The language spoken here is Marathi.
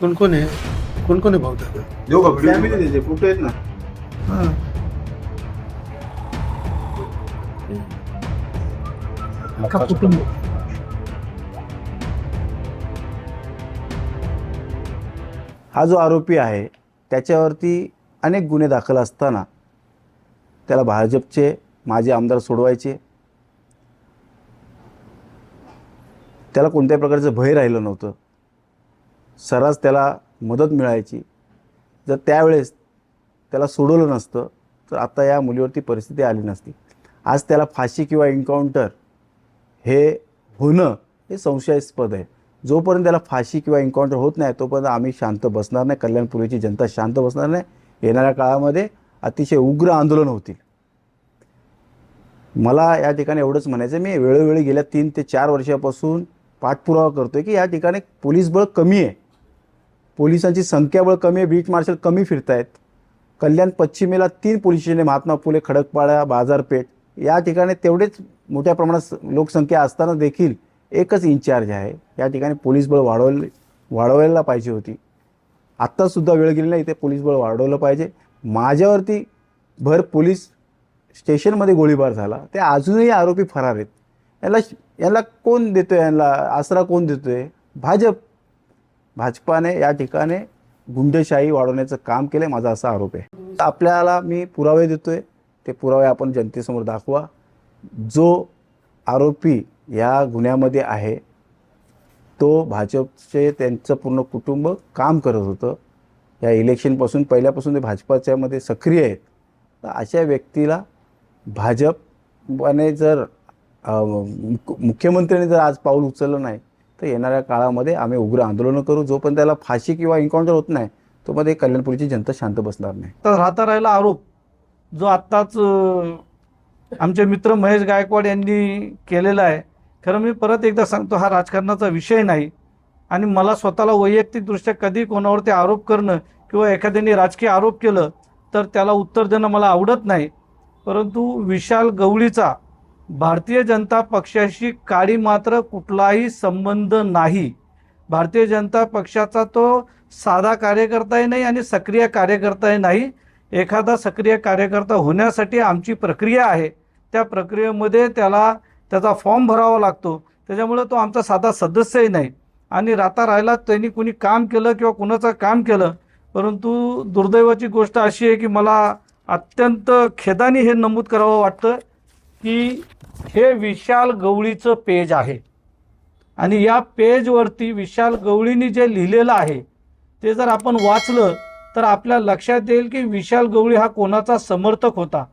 कोण कोण आहे? कोण कोण आहे भाऊ दादा देऊ का त्याचे फोटो आहेत ना? हा. अख्खा कुटुंब हा जो आरोपी आहे त्याच्यावरती अनेक गुन्हे दाखल असताना त्याला भाजपचे माजी आमदार सोडवायचे. त्याला कोणत्याही प्रकारचं भय राहिलं नव्हतं. सर्रास त्याला मदत मिळायची. जर त्यावेळेस त्याला सोडवलं नसतं तर आता या मुलीवरती परिस्थिती आली नसती. आज त्याला फाशी किंवा एन्काउंटर हे होणं हे संशयास्पद आहे. जोपर्यंत त्याला फाशी किंवा एन्काउंटर होत नाही तोपर्यंत आम्ही शांत बसणार नाही. कल्याणपुरीची जनता शांत बसणार नाही. येणाऱ्या काळामध्ये अतिशय उग्र आंदोलन होतील. मला या ठिकाणी एवढंच म्हणायचं मी वेळोवेळी गेल्या तीन ते चार वर्षापासून पाठपुरावा करतो आहे की या ठिकाणी पोलीस बळ कमी आहे. पोलिसांची संख्याबळ कमी आहे बीट मार्शल कमी फिरत आहेत कल्याण पश्चिमेला तीन पोलीस स्टेशन महात्मा फुले खडकपाडा बाजारपेठ. या ठिकाणी तेवढेच मोठ्या प्रमाणात लोकसंख्या असताना देखील एकच इन्चार्ज आहे. या ठिकाणी पोलीस बळ वाढवले वाढवायला पाहिजे होती. आत्तासुद्धा वेळ गेली नाही इथे पोलीस बळ वाढवलं पाहिजे. माझ्यावरती भर पोलीस स्टेशनमध्ये गोळीबार झाला. ते अजूनही आरोपी फरार आहेत. याला याला कोण देतोय? यांना आसरा कोण देतोय? भाजप. भाजपाने या ठिकाणी गुंडशाही वाढवण्याचं काम केलं आहे माझा असा आरोप आहे. आपल्याला मी पुरावे देतोय ते पुरावे आपण जनतेसमोर दाखवा. जो आरोपी या गुन्ह्यामध्ये आहे तो भाजपचे त्यांचं पूर्ण कुटुंब काम करत होतं. या इलेक्शनपासून पहिल्यापासून ते भाजपाच्यामध्ये सक्रिय आहेत. तर अशा व्यक्तीला भाजपने जर मुख्यमंत्र्यांनी जर आज पाऊल उचललं नाही तर येणाऱ्या काळामध्ये आम्ही उग्र आंदोलनं करू. जोपर्यंत त्याला फाशी किंवा एन्काउंटर होत नाही तोपर्यंत कल्याणपुरीची जनता शांत बसणार नाही. तर राहता राहिला आरोप जो आत्ताच आमचे मित्र महेश गायकवाड यांनी केलेला आहे. खरं मी परत एकदा सांगतो हा राजकारणाचा विषय नाही. आणि मला स्वतःला वैयक्तिकदृष्ट्या कधी कोणावरती आरोप करणं किंवा एखाद्याने राजकीय आरोप केलं तर त्याला उत्तर देणं मला आवडत नाही. परंतु विशाल गवळीचा भारतीय जनता पक्षाशी काळी मात्र कुठलाही संबंध नाही. भारतीय जनता पक्षाचा तो साधा कार्यकर्ताही नाही आणि सक्रिय कार्यकर्ताही नाही. एखादा सक्रिय कार्यकर्ता होण्यासाठी आमची प्रक्रिया आहे. त्या प्रक्रियेमध्ये त्याला त्याचा फॉर्म भरावा लागतो. त्याच्यामुळे तो आमचा साधा सदस्यही नाही. आणि राहता राहिला त्यांनी कुणी काम केलं किंवा कुणाचं काम केलं परंतु दुर्दैवाची गोष्ट अशी आहे की मला अत्यंत खेदाने हे नमूद करावं वाटतं की हे विशाल गवळीचं पेज आहे. आणि या पेजवरती विशाल गवळीने जे लिहिलेलं आहे ते जर आपण वाचलं तर आपल्या लक्षात येईल की विशाल गवळी हा कोणाचा समर्थक होता.